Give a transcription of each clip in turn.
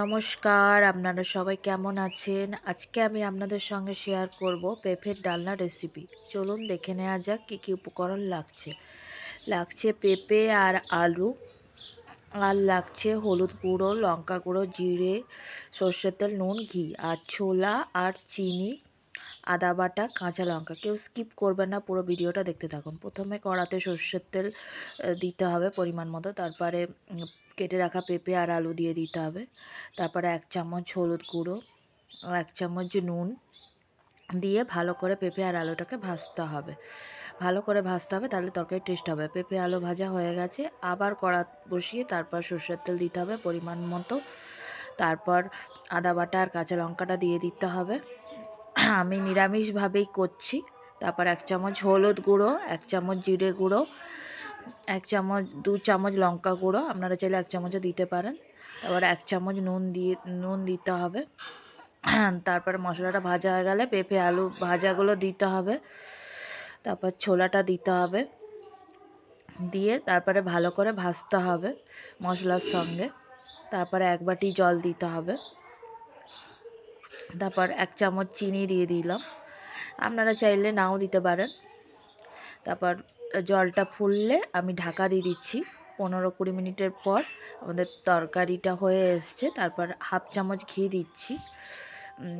নমস্কার, আপনারা সবাই কেমন আছেন? আজকে আমি আপনাদের সঙ্গে শেয়ার করব পেঁপের ডালনা রেসিপি চলুন দেখে নেওয়া যাক কী কী উপকরণ লাগছে। লাগছে পেঁপে আর আলু, আর লাগছে হলুদ গুঁড়ো, লঙ্কা গুঁড়ো, জিরে, সর্ষের তেল, নুন, ঘি, আর ছোলা, আর চিনি। আদা বাটা, কাঁচা লঙ্কা। কেউ স্কিপ করবেন না, পুরো ভিডিওটা দেখতে থাকুন। প্রথমে কড়াতে সর্ষের তেল দিতে হবে পরিমাণ মতো। তারপরে কেটে রাখা পেঁপে আর আলু দিয়ে দিতে হবে। তারপরে এক চামচ হলুদ গুঁড়ো, এক চামচ নুন দিয়ে ভালো করে পেঁপে আর আলুটাকে ভাজতে হবে। ভালো করে ভাজতে হবে, তাহলে তরকারি টেস্ট হবে। পেঁপে আলু ভাজা হয়ে গেছে। আবার কড়া বসিয়ে তারপর সর্ষের তেল দিতে হবে পরিমাণ মতো। তারপর আদা বাটা আর কাঁচা লঙ্কাটা দিয়ে দিতে হবে। আমি নিরামিষভাবেই করছি। তারপর এক চামচ হলুদ গুঁড়ো, এক চামচ জিরে গুঁড়ো, এক চামচ, দু চামচ লঙ্কা গুঁড়ো, আপনারা চাইলে এক চামচও দিতে পারেন। তারপর এক চামচ নুন দিয়ে, নুন দিতে হবে। তারপরে মশলাটা ভাজা হয়ে গেলে পেঁপে, আলু ভাজাগুলো দিতে হবে। তারপর ছোলাটা দিতে হবে। দিয়ে তারপরে ভালো করে ভাজতে হবে মশলার সঙ্গে। তারপরে এক বাটি জল দিতে হবে। তারপর এক চামচ চিনি দিয়ে দিলাম। আপনারা চাইলে নাও দিতে পারেন। তারপর জলটা ফুললে আমি ঢাকা দিয়ে দিচ্ছি। পনেরো কুড়ি মিনিটের পর আমাদের তরকারিটা হয়ে এসছে। তারপর হাফ চামচ ঘি দিচ্ছি।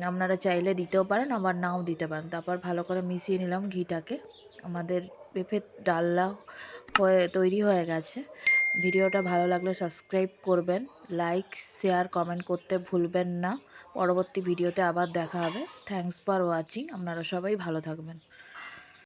আপনারা চাইলে দিতেও পারেন, আবার নাও দিতে পারেন। তারপর ভালো করে মিশিয়ে নিলাম ঘিটাকে। আমাদের পেঁপের ডালনা হয়ে, তৈরি হয়ে গেছে। ভিডিওটা ভালো লাগলে সাবস্ক্রাইব করবেন লাইক শেয়ার কমেন্ট করতে ভুলবেন না। পরবর্তী ভিডিওতে আবার দেখা হবে। থ্যাঙ্কস ফর ওয়াচিং আপনারা সবাই ভালো থাকবেন।